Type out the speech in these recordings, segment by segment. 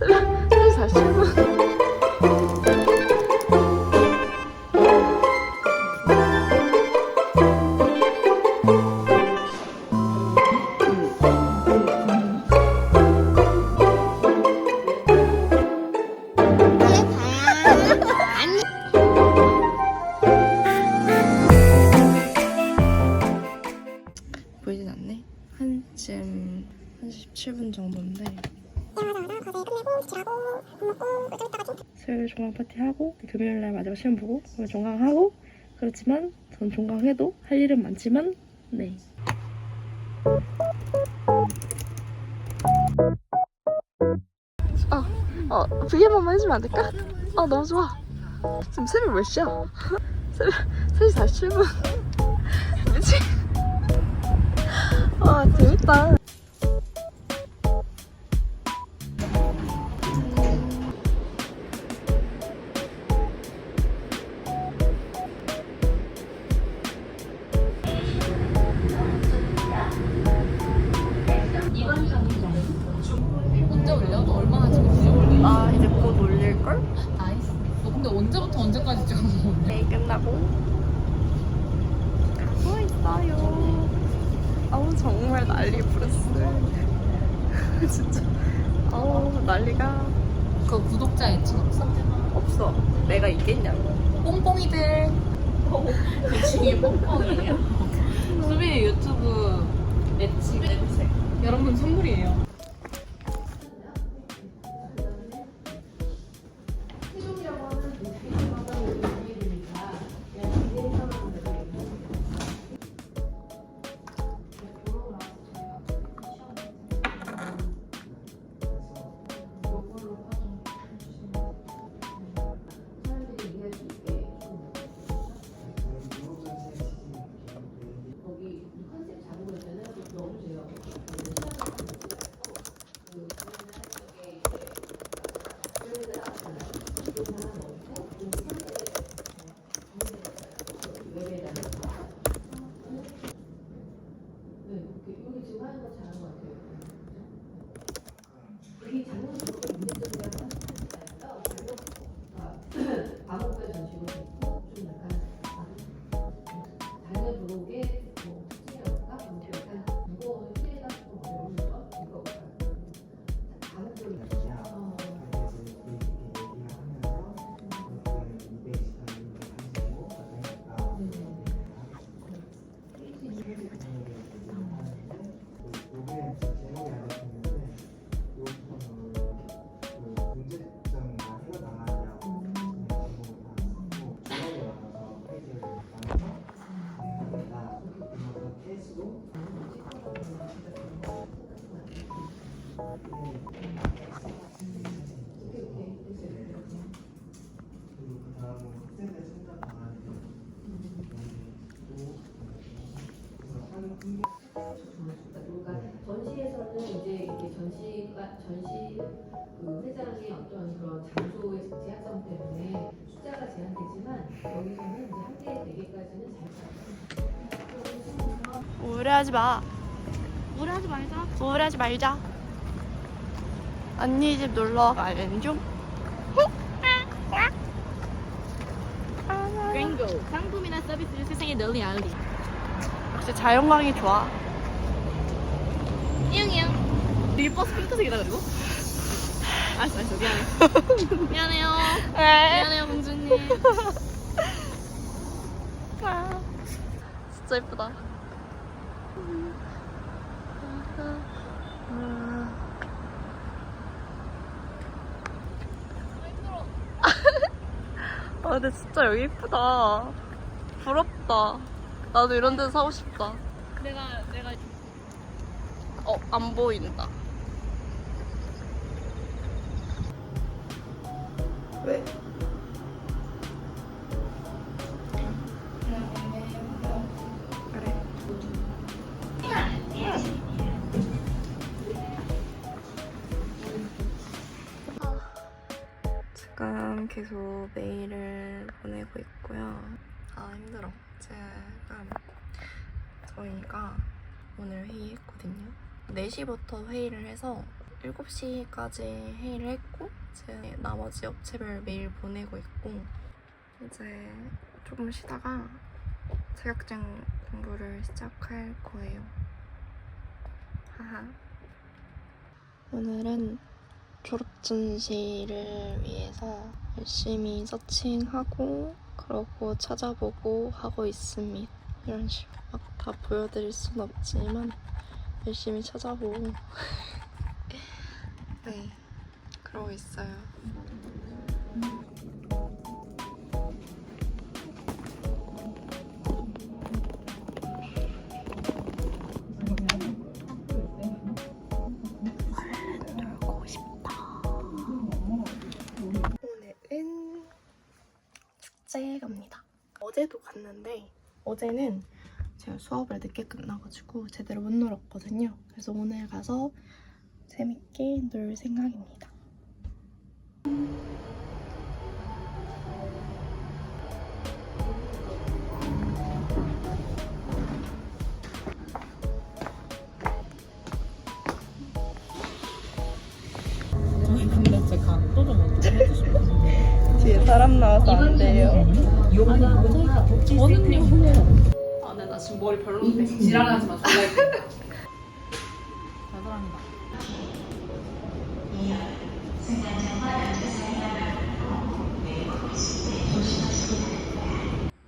새벽 3시 수요일 종강 파티 하고 금요일 날 마지막 시험 보고 그러면 종강하고 그렇지만 전 종강해도 할 일은 많지만 네. 아, 어, V 한 번만 해주면 안 될까? 아, 너무 좋아. 지금 새벽 몇 시야? 새벽 3시 47분. 미치. 아, 재밌다. 그 구독자 애칭 없어? 없어. 내가 있겠냐고. 뽕뽕이들. 애칭이 뽕뽕이에요. 수빈이 유튜브 애칭. 여러분 선물이에요. 우울해하지 마. 우울하지 말자. 우울하지 말자. 언니 집 놀러 가는 중. 랭고 상품이나 서비스를 세상에 널리 알리. 역시 자연광이 좋아. 이응이응. 릴버스 핑크색이다 그리고. 알았어 알았어 미안해. 미안해요. 미안해요 공주님. 아, 진짜 예쁘다. 아 근데 진짜 여기 예쁘다. 부럽다. 나도 이런 데서 사고 싶다. 내가 내가 어, 안 보인다. 계속 메일을 보내고 있고요. 아, 힘들어. 제가 저희가 오늘 회의했거든요. 4시부터 회의를 해서 7시까지 회의를 했고 이제 나머지 업체별 메일 보내고 있고 이제 조금 쉬다가 자격증 공부를 시작할 거예요. 하하. 오늘은 졸업 전시를 위해서 열심히 서칭하고 그러고 찾아보고 하고 있습니다. 이런 식으로 막 다 보여드릴 순 없지만 열심히 찾아보고 네 그러고 있어요. 어제도 갔는데 어제는 제가 수업을 늦게 끝나가지고 제대로 못 놀았거든요. 그래서 오늘 가서 재밌게 놀 생각입니다. 근데 제가 또 좀 어떻게 해주시면 뒤에 사람 나와서 안 돼요. 저는요 아 근데 나 지금 머리 별로인데 지랄하지 마 졸라 예쁘다 대단합니다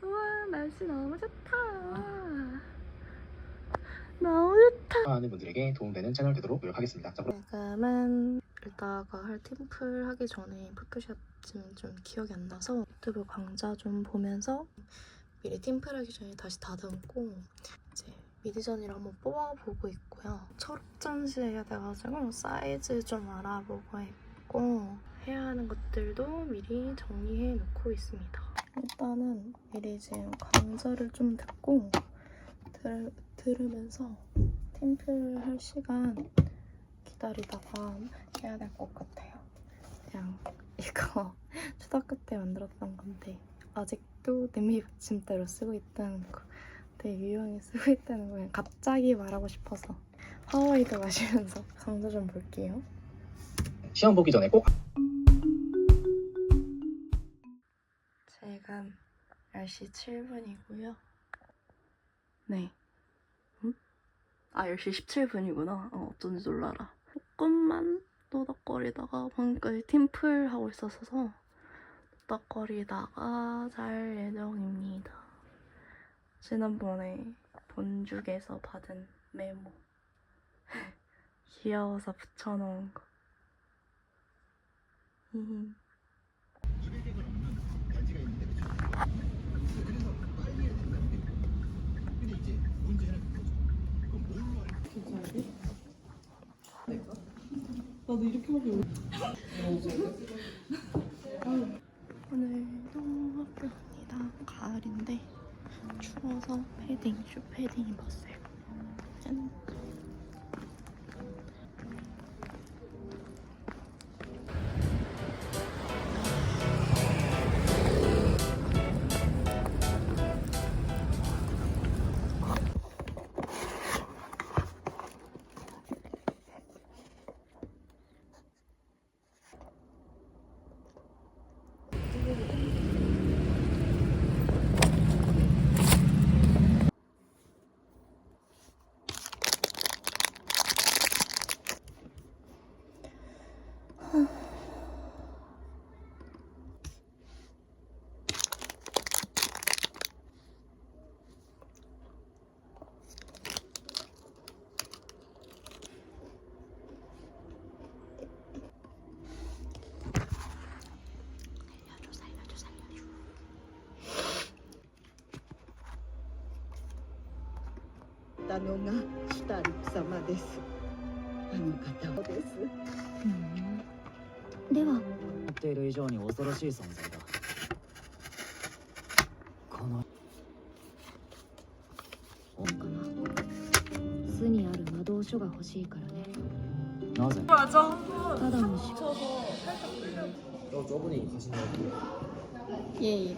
우와 날씨 너무 좋다. 너무 좋다. 하는 분들에게 도움되는 채널 되도록 노력하겠습니다. 자, 그럼 지금은 이따가 할 팀플 하기 전에 포토샵 지금 좀 기억이 안 나서 유튜브 강좌 좀 보면서 미리 팀플 하기 전에 다시 다듬고 이제 미디전이를 한번 뽑아보고 있고요. 철업 전시해야 돼가지고 사이즈 좀 알아보고 있고 해야 하는 것들도 미리 정리해 놓고 있습니다. 일단은 미리 지금 강좌를 좀 듣고 들, 들으면서 팀플 할 시간 기다리다가 해야 될 것 같아요. 그냥 이거 초등학교 때 만들었던 건데 아직도 냄비 받침대로 쓰고 있다는 거 되게 유용히 쓰고 있다는 거 그냥 갑자기 말하고 싶어서 하와이드 마시면서 강좌 좀 볼게요. 시험 보기 전에 꼭 지금 10시 7분이고요. 네. 응? 아, 10시 17분이구나. 어, 어쩐지 놀라라. 조금만 노닥거리다가 방금까지 팀플 하고 있었어서 노닥거리다가 잘 예정입니다. 지난번에 본죽에서 받은 메모. 귀여워서 붙여놓은 거. 나도 이렇게 하면 오늘도 학교 갑니다. 가을인데 추워서 패딩, 슈 패딩 입었어요. 짠. たのがシュタルク様です。あの方です。では。思っている以上に恐ろしい存在だ。この。かな巣にある魔導書が欲しいからね。なぜ？ただのし。 예.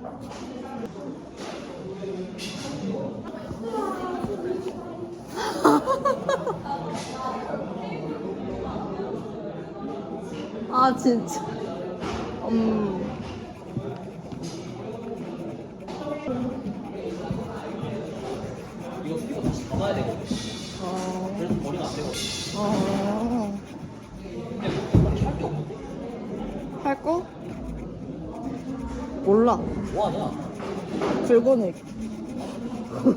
아 진짜. 음. 이거 스피커 다시 감아야 되거든. 어. 그래서 머리가 안 되거든. 어. 할게 없는데? 할 거? 몰라. 뭐 하냐? 긁어내. 아,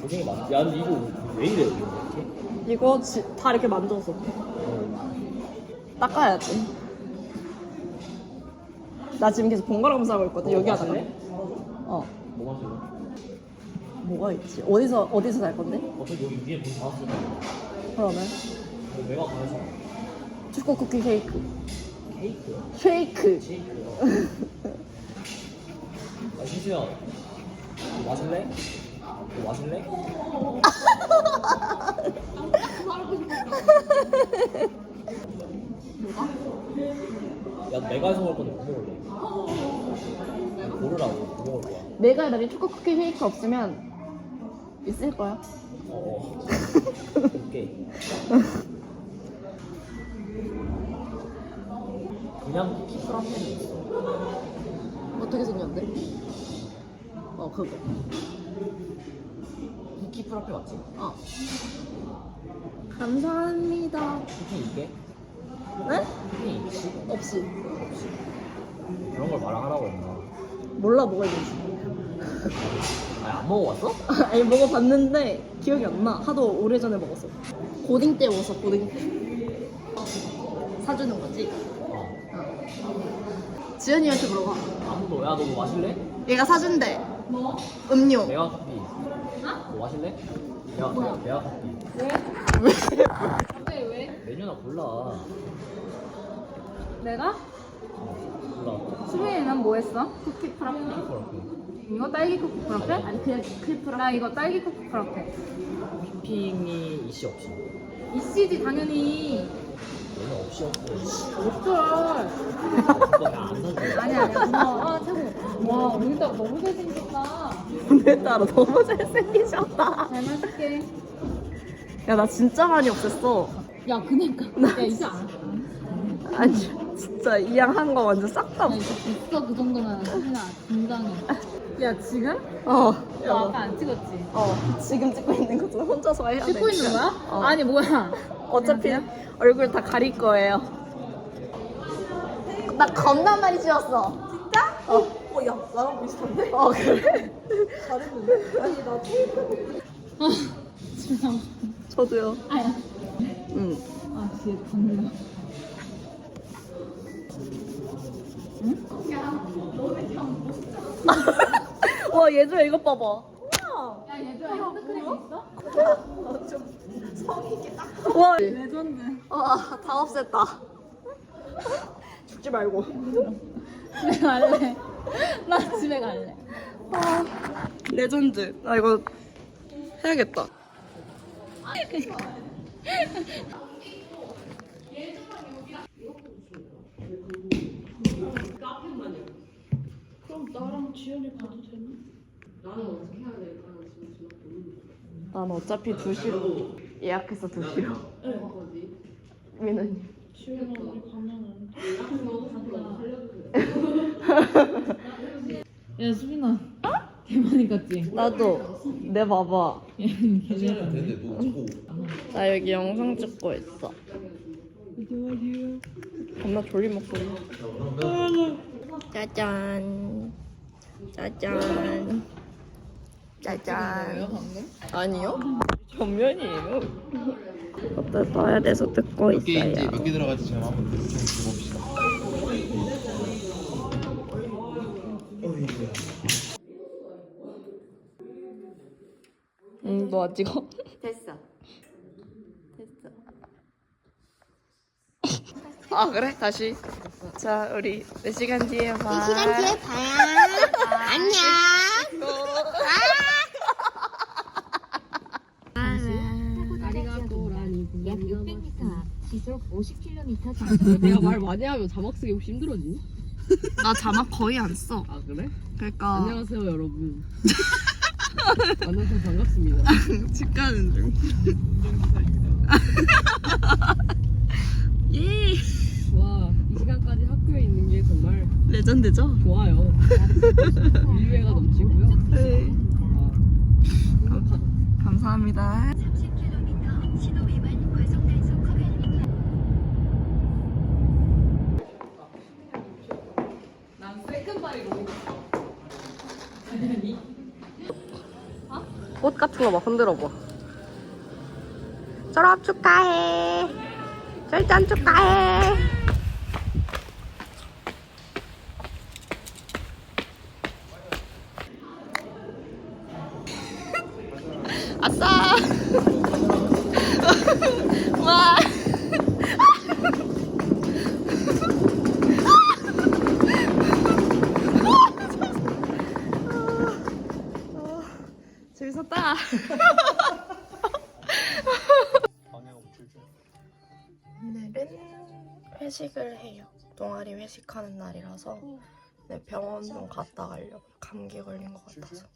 고생이 많아. 야, 근데 이거 왜 이래, 이거? 이거 지, 다 이렇게 만져서 닦아야지. 나 지금 계속 번갈아 가면서 있거든. 여기 하다가. 어. 뭐 마실래? 뭐가 있지? 어디서 어디서 살 건데? 어차피 여기 위에 문 닫았어. 그러면 내가 가서 초코 쿠키 케이크. 케이크? 쉐이크. 쉐이크. 아, 신수야. 뭐 마실래? 뭐 마실래? 야, 내가 해서 먹을 건데 뭐 먹을래? 고르라고, 뭐 먹을 거야? 내가 만약 초코 쿠키 쉐이크 없으면 있을 거야. 어, 어. 오케이. 그냥 쿠키 프라페는 있어. 어떻게 생겼는데? 어 그거. 쿠키 프라페 맞지? 어. 감사합니다. 쿠키 있게? 네? 쿠키 있지? 없이. 그런 걸 말하라고 했나? 몰라 뭐가 있는지. 아니, 안 먹어봤어? 아니 먹어봤는데 기억이 안 나. 하도 오래전에 먹었어. 고딩 때 먹었어. 고딩 때. 사주는 거지. 어. 지연이한테 물어봐. 아무도, 야, 너 뭐 마실래? 얘가 사준대. 뭐? 음료. 내가 커피. 뭐 마실래? 내가, 내가, 내가 커피. 갑자기 왜? 메뉴나 골라. 내가? 골라. 수빈이는 뭐 했어? 쿠키 프라페? 이거 딸기 쿠키 프라페? 아니 그냥 쿠키 프라페 나 이거 딸기 쿠키 프라페 휘핑이 이씨 없이. 이씨지 당연히 없어. 사줘. 아니 고마워 아 최고 와 오늘따라 너무 잘생겼다 오늘따라 너무 잘생기셨다. 잘 마실게 야 나 진짜 많이 없앴어. 야 그니까 야 이제 안 아니 진짜 이 양 한 거 완전 싹 다 야, 이제 됐어 그 정도면 수빈아 긴장해 야 지금? 어. 너 아까 안 찍었지? 어 지금 찍고 있는 것도 혼자서 해야 돼. 찍고 있는 거야? 어. 아니 뭐야 어차피 얼굴 다 가릴 거예요. 나 겁나 많이 지웠어. 진짜? 어. 어, 야, 나랑 비슷한데? 어, 그래? 잘했는데? 아니, 나 테이프. 아 진짜 저도요. 아야 응. 아 뒤에 겁나 와, 얘들아, 이것 봐봐. 야 얘들아 핸드크림 있어? 와, 레전드 아, 다 없앴다. 죽지 말고. 집에 갈래 나 집에 갈래 아, 레전드. 나 이거 해야겠다. 난 어차피 2시로 예약해서 2시로. 민우님. 야 수빈아 대만이 같지? 나도. 내 봐봐. 걔네 나 여기 영상 찍고 있어. 겁나 졸린 목소리. 짜잔. 짜잔. 짜잔. 아니요? 전면이에요. 그것도 써야 돼서 듣고 있어요. 몇개 들어갈지 제가 한번 좀 봅시다. 응, 너안 찍어? 됐어. 됐어. 아, 그래? 다시. 자, 우리 4시간 뒤에 봐. 4시간 뒤에 봐요. 안녕. 약 시속 50km 정도. 내가 말 많이 하면 자막 쓰기 혹시 힘들어지니? 나 자막 거의 안 써. 아 그래? 그러니까 안녕하세요 여러분. 만나서 반갑습니다. 집 가는 중. 예. 와 이 시간까지 학교에 있는 게 정말 레전드죠? 좋아요. 인류애가 넘치고요. 네. 아, 와, 감, 감사합니다. 30km 신호 위반 어? 손발이 같은 거 막 흔들어봐. 졸업 축하해. 절단 축하해. 회식을 해요. 동아리 회식하는 날이라서 네, 병원 좀 갔다 가려고 감기 걸린 것 같아서.